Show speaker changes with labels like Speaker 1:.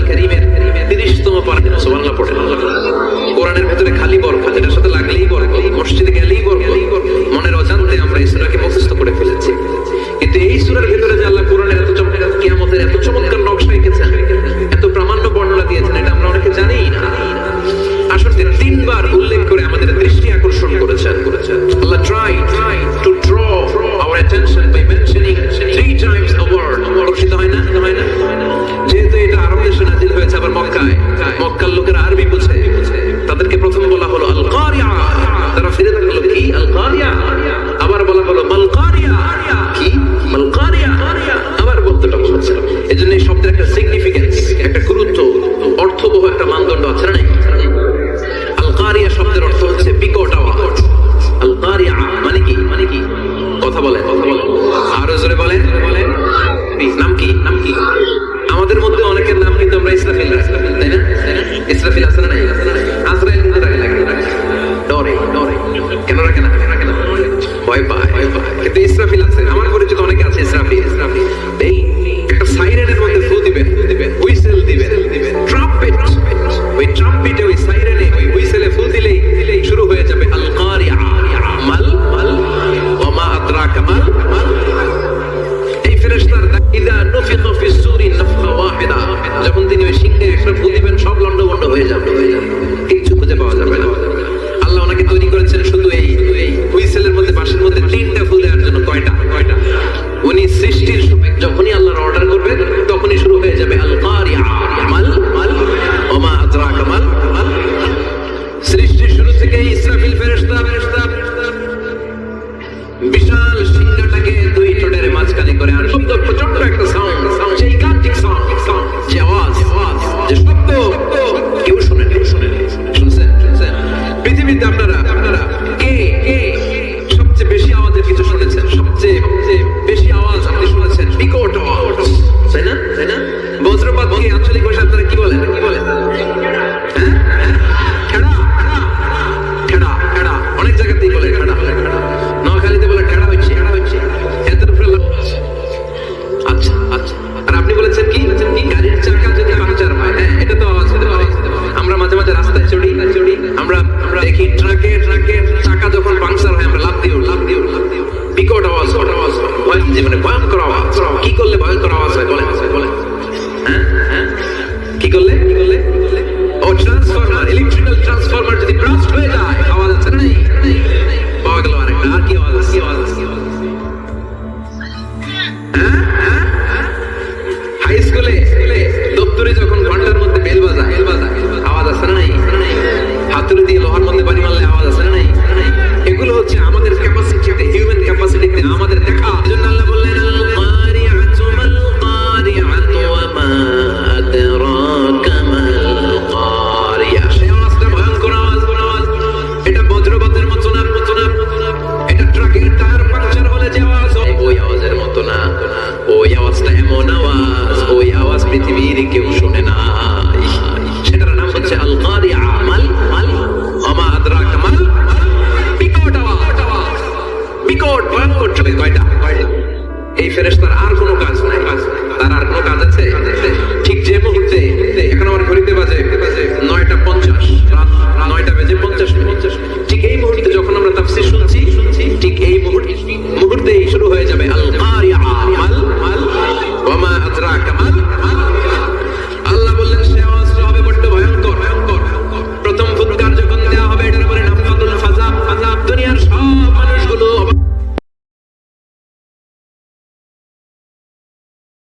Speaker 1: এটা আল কোরআন আল কারীমের 30 তম পারা সুবহানাল্লাহ পড়েন কোরআনের ভেতরে খালি বরকত এটার সাথে লাগলেই বরকত মসজিদে গেলেই বরকত মনের অজান্তে আমরা ফেলেছি। কিন্তু এই সূরার ভেতরে যে আল্লাহ কোরআনের এত চমৎকার কিয়ামতের এত প্রামাণ্য বর্ণনা দিয়েছেন, এটা আমরা অনেকে জানিই না। আসলে তিনবার উল্লেখ করে আমাদের একটা সিগনিফিকেন্স একটা গুরুত্ব, অর্থবহ একটা মানদণ্ড আছে না আল শব্দের অর্থ হচ্ছে বিকট আওয়াজ। আল মানে কি? মানে কি? কথা বলে কথা বলে আরও জোরে বলে বলে নাম কি? নাম কি? আমাদের মধ্যে অনেকের নাম কিন্তু আমরা ইসরাফিল তাই না? ইসরাফিল আছে না যখন তিনি ওই সিংহে একটা ফুল দিবেন সব লন্ডভন্ড হয়ে যাবে। কিচ্ছু খুঁজে পাওয়া যাবে না। আল্লাহ ওনাকে তৈরি করেছেন শুধু এই হুইসেলের মধ্যে বাসের মধ্যে তিনটা ফুল আর জন্য, কয়টা? কয়টা? উনি সৃষ্টির যখনই আল্লাহর অর্ডার করবেন, তখনই শুরু হয়ে যাবে আল কারিয়া মাল মাল ওমা আজরা কামাল সৃষ্টির শুরু থেকে ইসরাফিল ফেরেশতা ফেরেশতা। বিশাল সিংহটাকে দুই ঠোঁটের মাঝখানে করে আর সুন্দর প্রচণ্ড একটা transformer to the blast বিকট, ভয়ঙ্কর চলে কয়টা? এই ফেরেস্তার আর কোনো কাজ নাই। তার আর কোনো কাজ আছে? ঠিক যে মুহূর্তে, এখন আমার ঘড়িতে বাজে।